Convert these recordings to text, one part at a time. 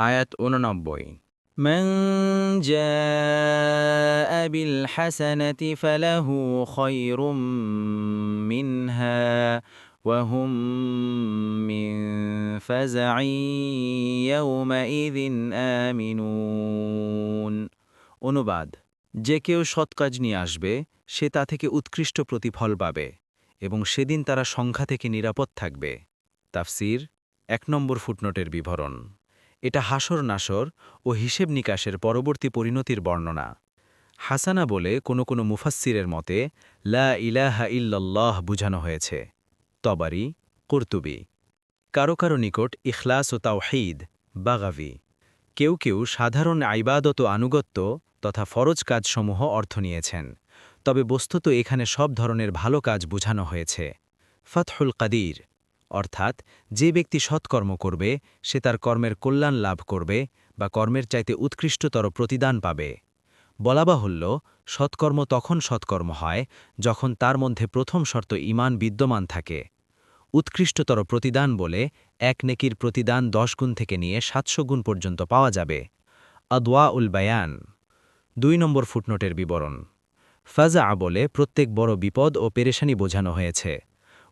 আয়াত উননব্বই من جاء بالحسنة فله خير منها وهم من فزع يومئذ آمنون অনুবাদ যে কেউ সৎ কাজ নিয়ে আসবে সে তা থেকে উৎকৃষ্ট প্রতিফল পাবে এবং সেদিন তারা সংখ্যা থেকে নিরাপদ থাকবে তাফসির এক নম্বর ফুটনোটের বিবরণ এটা হাসর নাসর ও হিসেব নিকাশের পরবর্তী পরিণতির বর্ণনা। হাসানা বলে কোনো কোনো মুফাস্সিরের মতে, লা ইলাহা ইল্লাল্লাহ বুঝানো হয়েছে। তবারি, কর্তুবি। কারও কারও নিকট ইখলাস ও তাওহিদ, বাগাভি। কেউ কেউ সাধারণ আইবাদত আনুগত্য তথা ফরজ কাজসমূহ অর্থ নিয়েছেন। তবে বস্তুত এখানে সব ধরনের ভালো কাজ বুঝানো হয়েছে। ফতহুল কাদির। অর্থাৎ যে ব্যক্তি সৎকর্ম করবে, সে তার কর্মের কল্যাণ লাভ করবে বা কর্মের চাইতে উৎকৃষ্টতর প্রতিদান পাবে। বলা বাহুল্য, সৎকর্ম তখন সৎকর্ম হয় যখন তার মধ্যে প্রথম শর্ত ইমান বিদ্যমান থাকে। উৎকৃষ্টতর প্রতিদান বলে এক নেকির প্রতিদান দশ গুণ থেকে নিয়ে সাতশো গুণ পর্যন্ত পাওয়া যাবে। আদওয়া উল বায়ান। দুই নম্বর ফুটনোটের বিবরণ। ফাজা বলে প্রত্যেক বড় বিপদ ও পেরেশানি বোঝানো হয়েছে।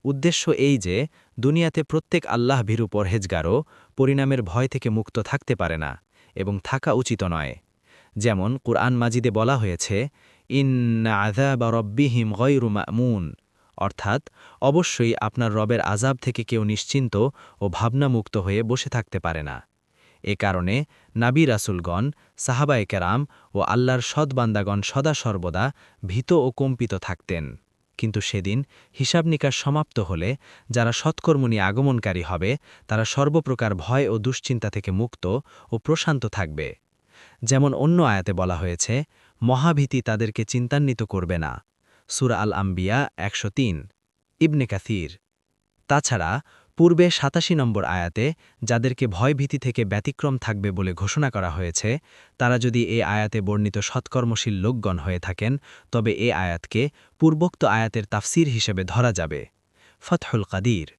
উদ্দেশ্য এই যে, দুনিয়াতে প্রত্যেক আল্লাহ ভীরু পরহেজগারও পরিণামের ভয় থেকে মুক্ত থাকতে পারে না এবং থাকা উচিত নয়। যেমন কুরআন মাজিদে বলা হয়েছে, ইন্না আধা বা রব্বিহিম গয়রু মামুন অর্থাৎ অবশ্যই আপনার রবের আজাব থেকে কেউ নিশ্চিন্ত ও ভাবনামুক্ত হয়ে বসে থাকতে পারে না। এ কারণে নাবি রাসুলগণ, সাহাবায়ে কেরাম ও আল্লাহর সৎবান্দাগণ সদা সর্বদা ভীত ও কম্পিত থাকতেন। কিন্তু সেদিন হিসাব নিকাশ সমাপ্ত হলে যারা সৎকর্ম নিয়ে আগমনকারী হবে, তারা সর্বপ্রকার ভয় ও দুশ্চিন্তা থেকে মুক্ত ও প্রশান্ত থাকবে। যেমন অন্য আয়াতে বলা হয়েছে, মহাভীতি তাদেরকে চিন্তান্বিত করবে না। সুরা আল আম্বিয়া একশো তিন, ইবনে কাসির। তাছাড়া পূর্বে সাতাশি নম্বর আয়াতে, যাদেরকে ভয়ভীতি থেকে ব্যতিক্রম থাকবে বলে ঘোষণা করা হয়েছে, তারা যদি এ আয়াতে বর্ণিত সৎকর্মশীল লোকগণ হয়ে থাকেন, তবে এ আয়াতকে পূর্বোক্ত আয়াতের তাফসির হিসেবে ধরা যাবে। ফতহুল কাদির